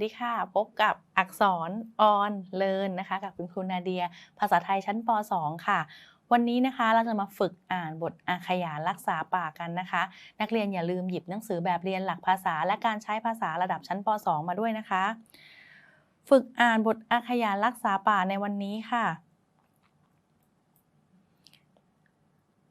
วัสดีค่ะ พบกับอักษรออนเลินนะคะ กับคุณครูนาเดีย ภาษาไทยชั้นป .2 ค่ะ วันนี้นะคะเราจะมาฝึกอ่านบทอาขยานรักษาป่ากันนะคะ นักเรียนอย่าลืมหยิบหนังสือแบบเรียนหลักภาษา และการใช้ภาษาระดับชั้นป .2 มาด้วยนะคะ ฝึกอ่านบทอาขยานรักษาป่าในวันนี้ค่ะ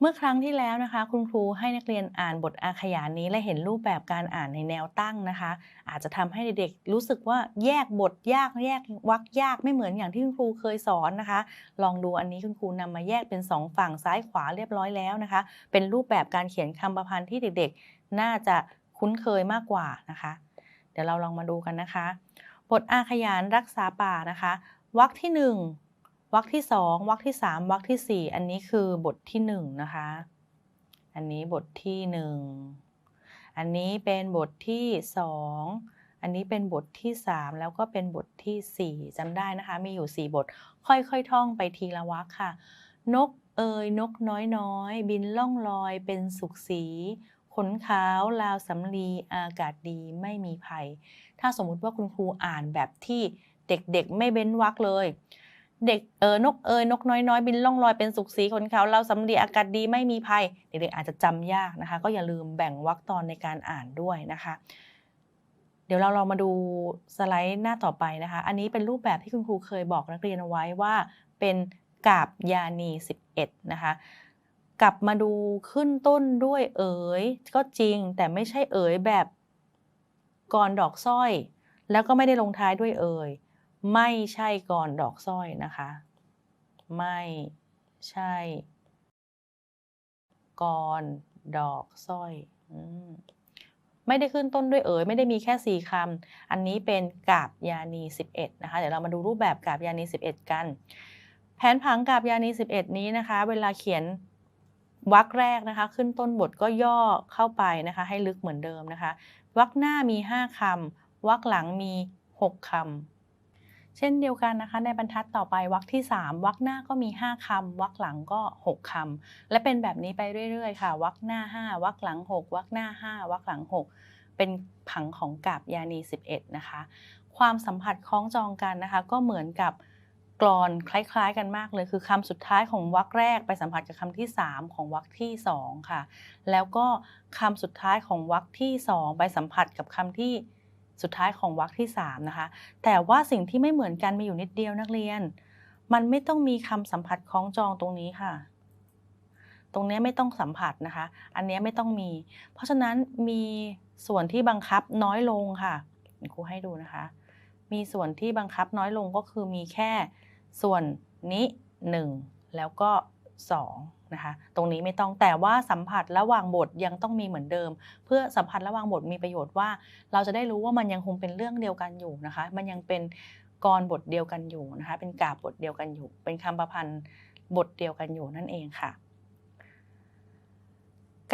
เมื่อครั้งที่แล้วนะคะ คุณครูให้นักเรียนอ่านบทอาขยานนี้และเห็นรูปแบบการอ่านในแนวตั้งนะคะ อาจจะทำให้เด็กๆรู้สึกว่าแยกบทยากแยกวรรคยากไม่เหมือนอย่างที่คุณครูเคยสอนนะคะ ลองดูอันนี้คุณครูนำมาแยกเป็นสองฝั่งซ้ายขวาเรียบร้อยแล้วนะคะ เป็นรูปแบบการเขียนคำประพันธ์ที่เด็กๆ น่าจะคุ้นเคยมากกว่านะคะ เดี๋ยวเราลองมาดูกันนะคะ บทอาขยานรักษาป่านะคะวรรคที่หนึ่ง วรรคที่สองวรรคที่สามวรรคที่สี่อันนี้คือบทที่หนึ่งนะคะ อันนี้บทที่หนึ่งอันนี้เป็นบทที่สองอันนี้เป็นบทที่สามแล้วก็เป็นบทที่สี่จำได้นะคะ มีอยู่สี่บท ค่อยๆท่องไปทีละวรรคค่ะ นกเอยนกน้อยน้อย บินล่องลอยเป็นสุขสีขนขาวลาวสำลีอากาศดีไม่มีภัย ถ้าสมมุติว่าคุณครูอ่านแบบที่เด็กๆ ไม่เบ้นวรรคเลย เด็กเออนกเอยนกน้อยน้อยบินล่องลอยเป็นสุขสีขนขาวเราสำลีอากาศดีไม่มีภัย เด็กๆอาจจะจำยากนะคะ ก็อย่าลืมแบ่งวรรคตอนในการอ่านด้วยนะคะ เดี๋ยวเราลองมาดูสไลด์หน้าต่อไปนะคะ อันนี้เป็นรูปแบบที่คุณครูเคยบอกนักเรียนเอาไว้ว่าเป็นกาบยานี 11 นะคะกลับมาดูขึ้นต้นด้วยเอ๋ยก็จริงแต่ไม่ใช่เอ๋ยแบบกรดอกสร้อย แล้วก็ไม่ได้ลงท้ายด้วยเอ๋ย ไม่ใช่กรดอกสร้อยนะคะ ไม่ใช่กรดอกสร้อยอมไม่ได้ขึ้นต้นด้วยเอ๋ยไม่ได้มีแค่4คำอันนี้เป็นกาบยานี11นะคะ เดี๋ยวเรามาดูรูปแบบกาบยานี11กัน แผนผังกาบยานี11นี้นะคะ เวลาเขียนวรรคแรกนะคะ ขึ้นต้นบทก็ย่อเข้าไปนะคะ ให้ลึกเหมือนเดิมนะคะวรรคหน้ามี5คำวรรคหลังมี6คำ เช่นเดียวกันนะคะ ในบรรทัดต่อไปวรรคที่ 3วรรคหน้าก็มี 5คำวรรคหลังก็ 6คำและเป็นแบบนี้ไปเรื่อยๆ ค่ะวรรคหน้า 5วรรคหลัง 6วรรคหน้า 5วรรคหลัง 6 เป็นผังของกาบยานี 11 นะคะ ความสัมผัสคล้องจองกันนะคะ ก็เหมือนกับกรอนคล้ายๆ กันมากเลย คือคำสุดท้ายของวรรคแรกไปสัมผัสกับคำที่ 3 ของวรรคที่ 2 ค่ะ แล้วก็คำสุดท้ายของวรรคที่ 2 ไปสัมผัสกับคำที่ สุดท้ายของวรรคที่3นะคะ แต่ว่าสิ่งที่ไม่เหมือนกันมีอยู่นิดเดียวนักเรียน มันไม่ต้องมีคำสัมผัสคล้องจองตรงนี้ค่ะ ตรงนี้ไม่ต้องสัมผัสนะคะ อันนี้ไม่ต้องมี เพราะฉะนั้นมีส่วนที่บังคับน้อยลงค่ะครูให้ดูนะคะ มีส่วนที่บังคับน้อยลงก็คือมีแค่ส่วนนี้ 1 แล้วก็ 2 นะคะตรงนี้ไม่ต้องแต่ว่าสัมผัสระหว่างบทยังต้องมีเหมือนเดิม เพื่อสัมผัสระหว่างบทมีประโยชน์ว่า เราจะได้รู้ว่ามันยังคงเป็นเรื่องเดียวกันอยู่นะคะ มันยังเป็นกรบทเดียวกันอยู่นะคะ เป็นกาบบทเดียวกันอยู่ เป็นคำประพันธ์บทเดียวกันอยู่นั่นเองค่ะ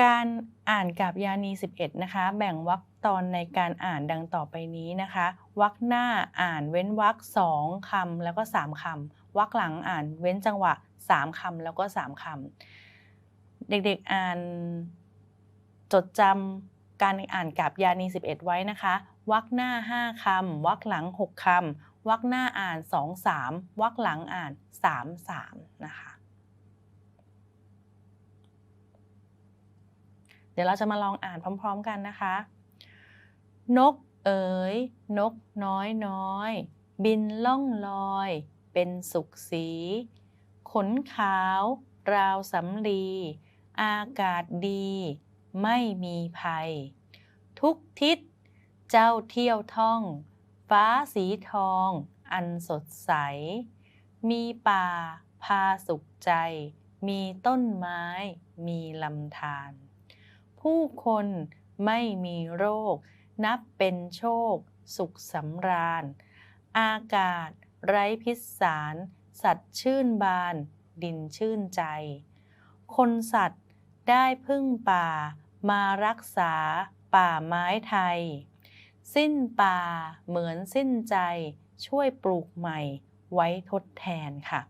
การอ่านกาบยานี 11 นะคะ แบ่งวรรคตอนในการอ่านดังต่อไปนี้นะคะวรรคหน้าอ่านเว้นวรรคสองคำแล้วก็ 3คำ วรรคหลังอ่านเว้นจังหวะ3คำแล้วก็3คำเด็กๆอ่านจดจำการอ่านกาบยานี11 ไว้นะคะวรรคหน้า 5คำวรรคหลัง 6คำวรรคหน้าอ่าน 2 3วรรคหลังอ่าน 3 3 นะคะ เดี๋ยวเราจะมาลองอ่านพร้อมๆกันนะคะ นกเอ๋ย นกน้อยน้อย บินล่องลอย เป็นสุขสี ขนขาว ราวสำลี อากาศดี ไม่มีภัย ทุกทิศ เจ้าเที่ยวท่อง ฟ้าสีทอง อันสดใส มีป่า พาสุขใจ มีต้นไม้ มีลำธารผู้คนไม่มีโรค นับเป็นโชค สุขสำราญ อากาศ ไร้พิษสาร สัตว์ชื่นบาน ดินชื่นใจ คนสัตว์ได้พึ่งป่า มารักษา ป่าไม้ไทย สิ้นป่าเหมือนสิ้นใจ ช่วยปลูกใหม่ไว้ทดแทนค่ะ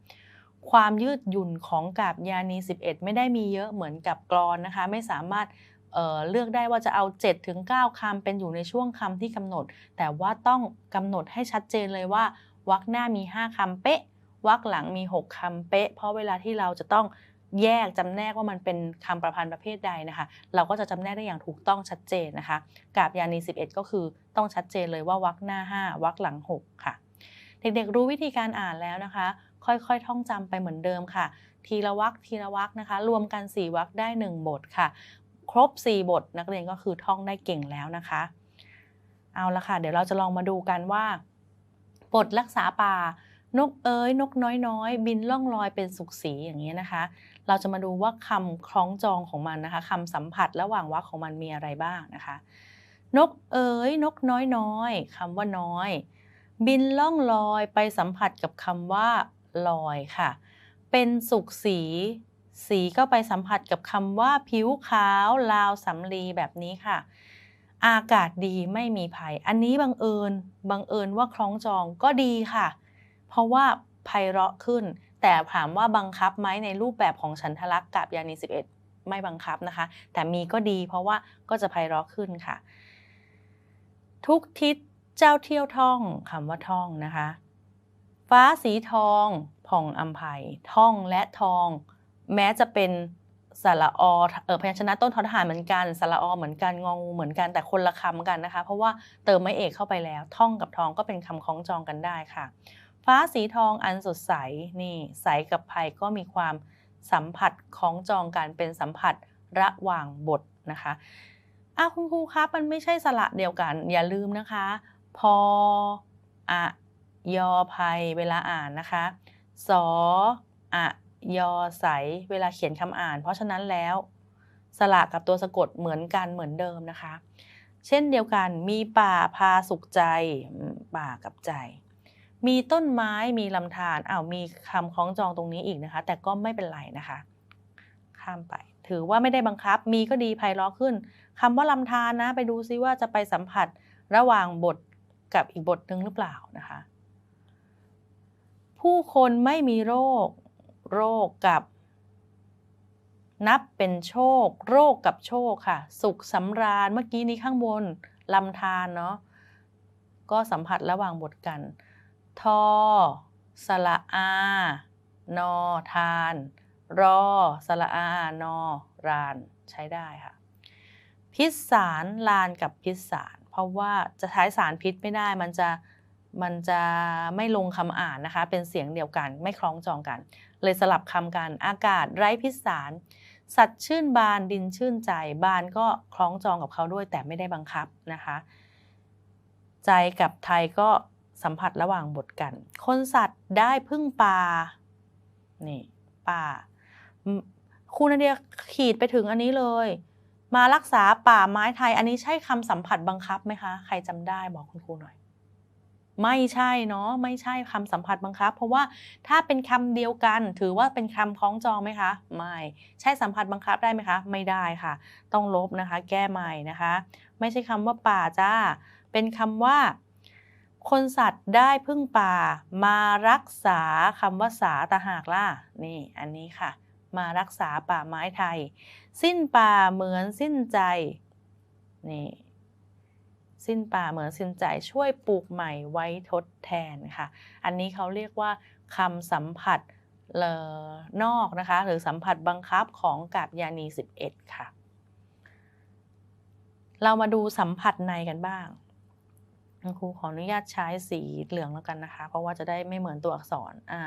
ความยืดหยุ่นของกาบยานี 11 ไม่ได้มีเยอะเหมือนกับกรอนนะคะ ไม่สามารถเเลือกได้ว่าจะเอา7ถึง9คำเป็นอยู่ในช่วงคำที่กำหนด แต่ว่าต้องกำหนดให้ชัดเจนเลยว่า วรรคหน้ามี 5คำเป๊ะวรรคหลังมี 6คำเป๊ะ เพราะเวลาที่เราจะต้องแยกจำแนกว่ามันเป็นคำประพันธ์ประเภทใดนะคะ เราก็จะจำแนกได้อย่างถูกต้องชัดเจนนะคะกาบยานี 11 ก็คือต้องชัดเจนเลยว่าวรรคหน้า 5วรรคหลัง 6 ค่ะ เด็กๆ รู้วิธีการอ่านแล้วนะคะ ค่อยๆ ท่องจำไปเหมือนเดิมค่ะ ทีละวรรคทีละวรรคนะคะ รวมกัน 4วรรคได้ 1 บทค่ะ ครบ 4 บท นักเรียนก็คือท่องได้เก่งแล้วนะคะ เอาละค่ะ เดี๋ยวเราจะลองมาดูกันว่า บทรักษาป่านกเอ๋ยนกน้อยๆบินล่องลอยเป็นสุขสีอย่างนี้นะคะ เราจะมาดูว่าคำคล้องจองของมันนะคะคำสัมผัสระหว่างวรรคของมันมีอะไรบ้างนะคะ นกเอ๋ยนกน้อยๆคำว่าน้อย บินล่องลอยไปสัมผัสกับคำว่า ลอยค่ะ เป็นสุขสี สีก็ไปสัมผัสกับคำว่า ผิวขาวลาวสำลีแบบนี้ค่ะ อากาศดีไม่มีภัย อันนี้บังเอิญบังเอิญว่าคล้องจองก็ดีค่ะ เพราะว่าไพเราะขึ้น แต่ถามว่าบังคับไหมในรูปแบบของฉันทลักษ์กับยานี11 ไม่บังคับนะคะ แต่มีก็ดีเพราะว่าก็จะไพเราะขึ้นค่ะ ทุกทิศเจ้าเที่ยวท่องคำว่าท่องนะคะ ฟ้าสีทองผ่องอัมภัยท่องและทอง แม้จะเป็น สระอเออพยัญชนะต้นทอทหารเหมือนกันสระอเหมือนกันงองูเหมือนกันแต่คนละคำกันนะคะ เพราะว่าเติมไม้เอกเข้าไปแล้ว ท่องกับทองก็เป็นคำคล้องจองกันได้ค่ะ ฟ้าสีทองอันสดใสนี่ใสกับภัยก็มีความสัมผัสคล้องจองกันเป็นสัมผัสระหว่างบทนะคะอ้าวคุณครูครับมันไม่ใช่สระเดียวกัน อย่าลืมนะคะ พออะยอภัยเวลาอ่านนะคะสออะ ยอใสเวลาเขียนคำอ่าน เพราะฉะนั้นแล้ว สระกับตัวสะกดเหมือนกันเหมือนเดิมนะคะ เช่นเดียวกันมีป่าพาสุขใจป่ากับใจ มีต้นไม้มีลำธารอ้าวมีคำคล้องจองตรงนี้อีกนะคะ แต่ก็ไม่เป็นไรนะคะ ข้ามไป ถือว่าไม่ได้บังคับ มีก็ดีไพเราะขึ้นคำว่าลำธารนะ ไปดูซิว่าจะไปสัมผัสระหว่างบทกับอีกบทหนึ่งหรือเปล่านะคะ ผู้คนไม่มีโรค โรคกับ นับเป็นโชค โรคกับโชคค่ะ สุขสำราญเมื่อกี้นี้ข้างบนลำธารเนาะก็สัมผัสระหว่างบทกัน ทอสระอา นอ ทาน รอสระอา นอ ราน ใช้ได้ค่ะ พิษสารลานกับพิษสารเพราะว่าจะใช้สารพิษไม่ได้ มันจะ มันจะไม่ลงคำอ่านนะคะ เป็นเสียงเดียวกัน ไม่คล้องจองกัน เลยสลับคำกันอากาศไร้พิษสารสัตว์ชื่นบานดินชื่นใจ บานก็คล้องจองกับเขาด้วยแต่ไม่ได้บังคับนะคะ ใจกับไทยก็สัมผัสระหว่างบทกัน คนสัตว์ได้พึ่งป่านี่ป่าครูนาเดียขีดไปถึงอันนี้เลย มารักษาป่าไม้ไทย อันนี้ใช่คำสัมผัสบังคับไหมคะ ใครจำได้บอกคุณครูหน่อย ไม่ใช่เนาะไม่ใช่คำสัมผัสบังคับ เพราะว่าถ้าเป็นคำเดียวกัน ถือว่าเป็นคำคล้องจองไหมคะ ไม่ใช่สัมผัสบังคับได้ไหมคะ ไม่ได้ค่ะ ต้องลบนะคะ แก้ใหม่นะคะ ไม่ใช่คำว่าป่าจ้า เป็นคำว่า คนสัตว์ได้พึ่งป่า มารักษาคำว่าสาตาหากล่ะนี่อันนี้ค่ะ มารักษาป่าไม้ไทย สิ้นป่าเหมือนสิ้นใจนี่ สิ้นป่าเหมือนสิ้นใจช่วยปลูกใหม่ไว้ทดแทนค่ะ อันนี้เขาเรียกว่าคำสัมผัสนอกนะคะหรือสัมผัสบังคับของกาบยานี 11 ค่ะ เรามาดูสัมผัสในกันบ้างครูขออนุญาตใช้สีเหลืองแล้วกันนะคะ เพราะว่าจะได้ไม่เหมือนตัวอักษรอะ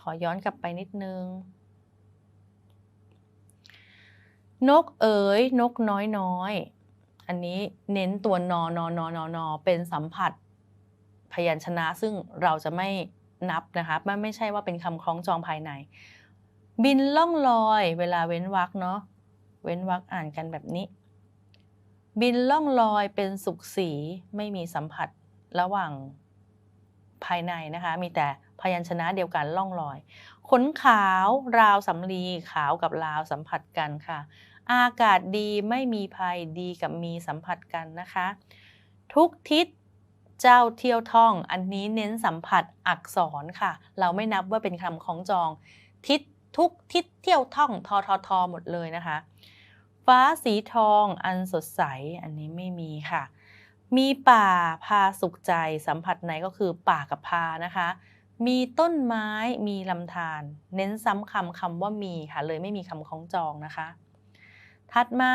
ขอย้อนกลับไปนิดนึง นกเอ๋ยนกน้อยน้อย อันนี้เน้นตัวนอนอนอนอนอเป็นสัมผัสพยัญชนะซึ่งเราจะไม่นับนะคะไม่ไม่ใช่ว่าเป็นคำคล้องจองภายใน บินล่องลอยเวลาเว้นวรรคเนาะเว้นวรรคอ่านกันแบบนี้ บินล่องลอยเป็นสุขสีไม่มีสัมผัสระหว่างภายในนะคะมีแต่พยัญชนะเดียวกันล่องลอย ขนขาวราวสำลีขาวกับราวสัมผัสกันค่ะ อากาศดีไม่มีภัยดีกับมีสัมผัสกันนะคะ ทุกทิศเจ้าเที่ยวท่องอันนี้เน้นสัมผัสอักษรค่ะ เราไม่นับว่าเป็นคำของจอง ทิศทุกทิศเที่ยวท่องทอทอทอหมดเลยนะคะ ฟ้าสีทองอันสดใสอันนี้ไม่มีค่ะ มีป่าพาสุขใจสัมผัสไหนก็คือป่ากับพานะคะ มีต้นไม้มีลำธารเน้นซ้ำคำคำว่ามีค่ะเลยไม่มีคำคล้องจองนะคะ ถัดมา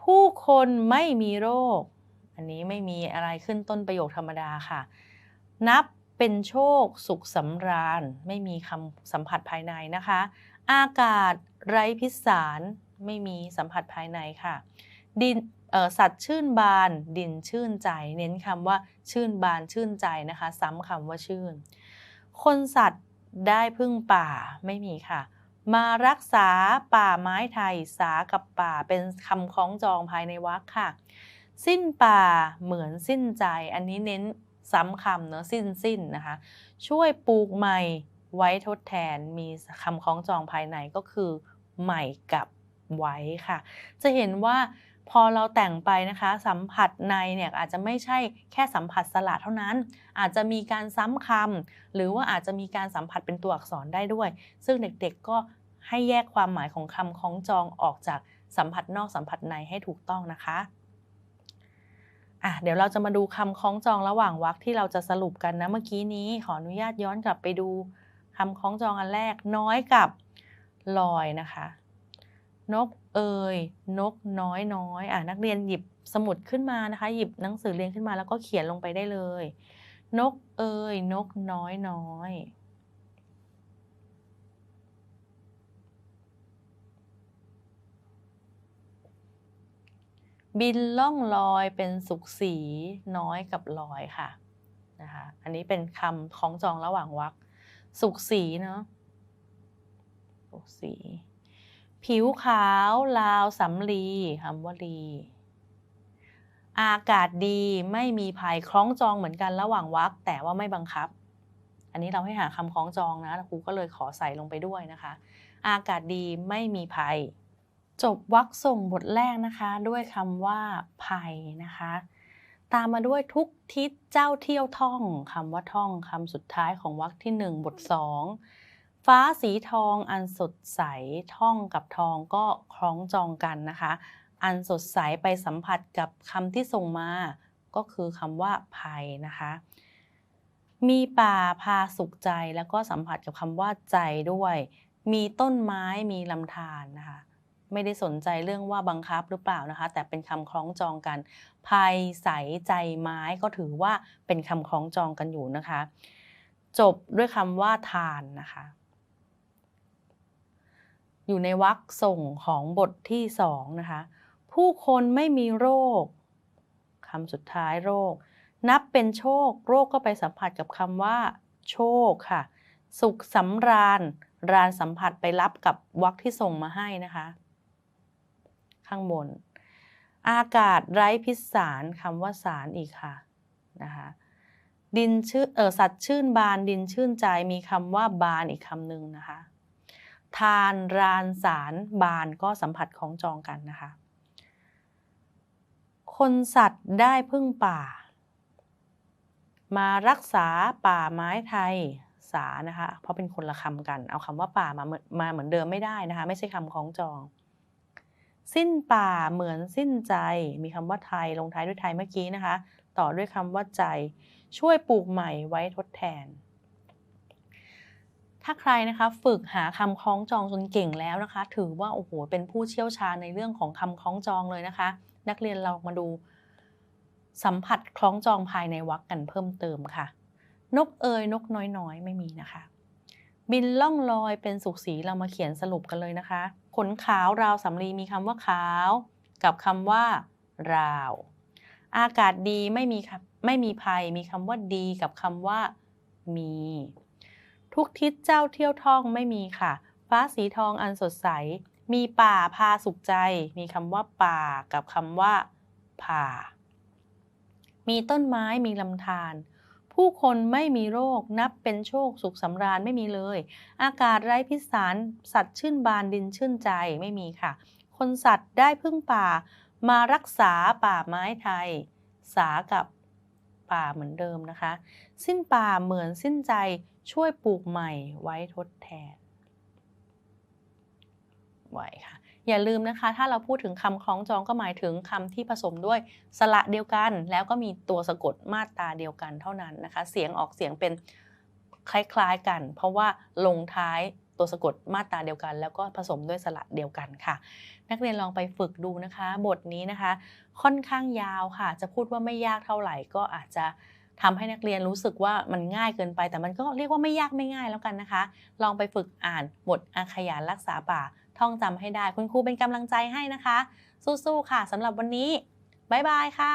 ผู้คนไม่มีโรค อันนี้ไม่มีอะไรขึ้นต้นประโยคธรรมดาค่ะ นับเป็นโชคสุขสำราญ ไม่มีคำสัมผัสภายในนะคะ อากาศไร้พิษสารไม่มีสัมผัสภายในค่ะ ดินสัตว์ชื่นบาน ดินชื่นใจ เน้นคำว่าชื่นบานชื่นใจนะคะ ซ้ำคำว่าชื่น คนสัตว์ได้พึ่งป่าไม่มีค่ะ มารักษาป่าไม้ไทย สากับป่าเป็นคำคล้องจองภายในวรรคค่ะ สิ้นป่าเหมือนสิ้นใจ อันนี้เน้นซ้ำคำเนาะสิ้นสิ้นนะคะ ช่วยปลูกใหม่ไว้ทดแทนมีคำคล้องจองภายในก็คือใหม่กับ ไว้ค่ะ จะเห็นว่าพอเราแต่งไปนะคะ สัมผัสในเนี่ยอาจจะไม่ใช่แค่สัมผัสสระเท่านั้น อาจจะมีการซ้ำคำหรือว่าอาจจะมีการสัมผัสเป็นตัวอักษรได้ด้วย ซึ่งเด็กๆก็ให้แยกความหมายของคำคล้องจองออกจากสัมผัสนอกสัมผัสในให้ถูกต้องนะคะอะเดี๋ยวเราจะมาดูคำคล้องจองระหว่างวรรคที่เราจะสรุปกันนะเมื่อกี้นี้ขออนุญาตย้อนกลับไปดูคำคล้องจองอันแรกน้อยกับลอยนะคะ นกเอ่ยนกน้อยน้อยอะนักเรียนหยิบสมุดขึ้นมานะคะ หยิบหนังสือเรียนขึ้นมาแล้วก็เขียนลงไปได้เลย นกเอ่ยนกน้อยน้อยบินล่องลอยเป็นสุขสีน้อยกับลอยค่ะนะคะอันนี้เป็นคำคล้องจองระหว่างวรรคสุขสีเนาะสุขสี ผิวขาวลาวสำลีคำว่าลีอากาศดีไม่มีภัยคล้องจองเหมือนกันระหว่างวรรคแต่ว่าไม่บังคับ อันนี้เราให้หาคำคล้องจองนะครูก็เลยขอใส่ลงไปด้วยนะคะ อากาศดีไม่มีภัย จบวรรคส่งบทแรกนะคะ ด้วยคำว่าภัยนะคะ ตามมาด้วยทุกทิศเจ้าเที่ยวท่องคำว่าท่องคำสุดท้ายของวรรคที่หนึ่งบทสอง ฟ้าสีทองอันสดใสท่องกับทองก็คล้องจองกันนะคะ อันสดใสไปสัมผัสกับคำที่ส่งมา ก็คือคำว่าภัยนะคะ มีป่าพาสุขใจแล้วก็สัมผัสกับคำว่าใจด้วย มีต้นไม้มีลำธารนะคะ ไม่ได้สนใจเรื่องว่าบังคับหรือเปล่านะคะ แต่เป็นคำคล้องจองกัน ภัยใสใจไม้ก็ถือว่าเป็นคำคล้องจองกันอยู่นะคะ จบด้วยคำว่าทานนะคะ อยู่ในวรรคส่งของบทที่สองนะคะ ผู้คนไม่มีโรคคำสุดท้ายโรค นับเป็นโชค โรคก็ไปสัมผัสกับคำว่า โชคค่ะ สุขสำราญ รานสัมผัสไปรับกับวรรคที่ส่งมาให้นะคะ ข้างบน อากาศไร้พิษสารคำว่าสารอีกค่ะนะคะดินชื่อเออสัตว์ชื่นบานดินชื่นใจมีคำว่าบานอีกคำหนึ่งนะคะ ทานรานสารบานก็สัมผัสของจองกันนะคะ คนสัตว์ได้พึ่งป่า มารักษาป่าไม้ไทยสานะคะ เพราะเป็นคนละคำกัน เอาคำว่าป่ามามาเหมือนเดิมไม่ได้นะคะ ไม่ใช่คำของจอง สิ้นป่าเหมือนสิ้นใจ มีคำว่าไทยลงท้ายด้วยไทยเมื่อกี้นะคะ ต่อด้วยคำว่าใจ ช่วยปลูกใหม่ไว้ทดแทน ถ้าใครนะคะฝึกหาคำคล้องจองจนเก่งแล้วนะคะ ถือว่าโอ้โหเป็นผู้เชี่ยวชาญในเรื่องของคำคล้องจองเลยนะคะ นักเรียนเรามาดู สัมผัสคล้องจองภายในวรรคกันเพิ่มเติมค่ะ นกเอยนกน้อยๆ ไม่มีนะคะ บินล่องลอยเป็นสุขสีเรามาเขียนสรุปกันเลยนะคะ ขนขาวราวสำลีมีคำว่าขาว กับคำว่า ราว อากาศดีไม่มีไม่มีภัย มีคำว่าดีกับคำว่ามี ทุกทิศเจ้าเที่ยวท่องไม่มีค่ะ ฟ้าสีทองอันสดใส มีป่าพาสุขใจ มีคำว่าป่ากับคำว่าผ่า มีต้นไม้มีลำธารผู้คนไม่มีโรคนับเป็นโชคสุขสำราญไม่มีเลย อากาศไร้พิษสารสัตว์ชื่นบานดินชื่นใจไม่มีค่ะ คนสัตว์ได้พึ่งป่า มารักษาป่าไม้ไทย สากับ ป่าเหมือนเดิมนะคะ สิ้นป่าเหมือนสิ้นใจช่วยปลูกใหม่ไว้ทดแทนไหวค่ะอย่าลืมนะคะ ถ้าเราพูดถึงคำคล้องจองก็หมายถึงคำที่ผสมด้วยสระเดียวกัน แล้วก็มีตัวสะกดมาตราเดียวกันเท่านั้นนะคะ เสียงออกเสียงเป็นคล้ายๆกัน เพราะว่าลงท้าย ตัวสะกดมาตราเดียวกัน แล้วก็ผสมด้วยสระเดียวกันค่ะ นักเรียนลองไปฝึกดูนะคะ บทนี้นะคะ ค่อนข้างยาวค่ะ จะพูดว่าไม่ยากเท่าไหร่ก็อาจจะทำให้นักเรียนรู้สึกว่ามันง่ายเกินไป แต่มันก็เรียกว่าไม่ยากไม่ง่ายแล้วกันนะคะ ลองไปฝึกอ่านบทอาขยานรักษาป่า ท่องจำให้ได้ คุณครูเป็นกำลังใจให้นะคะ สู้ๆค่ะสำหรับวันนี้บ๊ายบายค่ะ